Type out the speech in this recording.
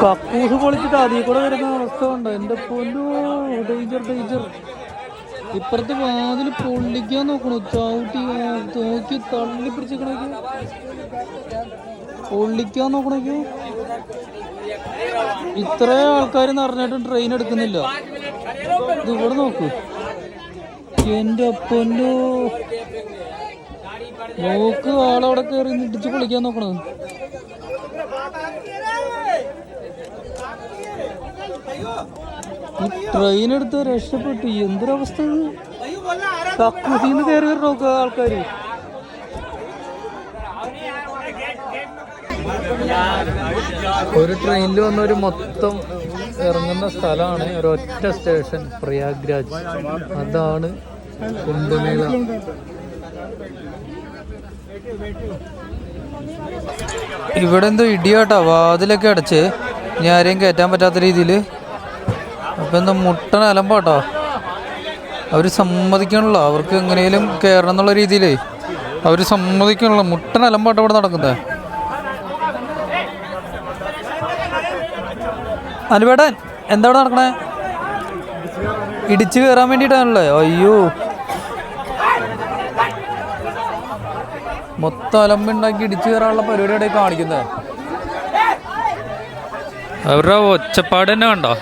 കക്കൂസ് പൊളിച്ചിട്ട് അതിൽ കൂടെ വരുന്ന അവസ്ഥ ഉണ്ട് എന്റെ പൊന്നു ഡേഞ്ചർ ഡേഞ്ചർ ഇപ്പുറത്തെ വാതിൽ പൊള്ളിക്കാൻ നോക്കണു. ചവിട്ടി നോക്കി തള്ളി പിടിച്ചിക്കണേക്ക് പൊള്ളിക്കാൻ നോക്കണേക്ക് ഇത്ര ആൾക്കാർ നിറഞ്ഞിട്ടും ട്രെയിൻ എടുക്കുന്നില്ല. ഇത് ഇവിടെ നോക്ക്. എന്റെ പൊന്നു. നോക്ക് ആളവിടെ കയറി ഇടിച്ച് പൊളിക്കാൻ നോക്കണത് എടുത്ത് രക്ഷപ്പെട്ടു എന്തൊരവസ്ഥ കയറി നോക്കുക ആൾക്കാര്. ഒരു ട്രെയിനിൽ വന്ന ഒരു മൊത്തം ഇറങ്ങുന്ന സ്ഥലമാണ് ഒരൊറ്റ സ്റ്റേഷൻ പ്രയാഗ്രാജ്. അതാണ് കുംഭമേള ഇവിടെ എന്തോ ഇടിയാട്ടാ വാതിലൊക്കെ അടച്ച്. ഇനി ആരെയും കയറ്റാൻ പറ്റാത്ത രീതിയിൽ അപ്പം എന്താ മുട്ടൻ അലമ്പാട്ടോ അവർ സമ്മതിക്കണല്ലോ. അവർക്ക് എങ്ങനെയും കയറണം എന്നുള്ള രീതിയിലേ. അവർ സമ്മതിക്കണല്ലോ. മുട്ടൻ അലമ്പാട്ടോ ഇവിടെ നടക്കുന്നത് അനുപേടൻ എന്താ ഇവിടെ നടക്കണേ? ഇടിച്ചു കയറാൻ വേണ്ടിയിട്ടാണല്ലേ? അയ്യോ. മൊത്തം അലമ്പുണ്ടാക്കി ഇടിച്ചു കയറാനുള്ള പരിപാടിയുടെ കാണിക്കുന്നത് അവരുടെ ഒച്ചപ്പാട് തന്നെ കണ്ടോ?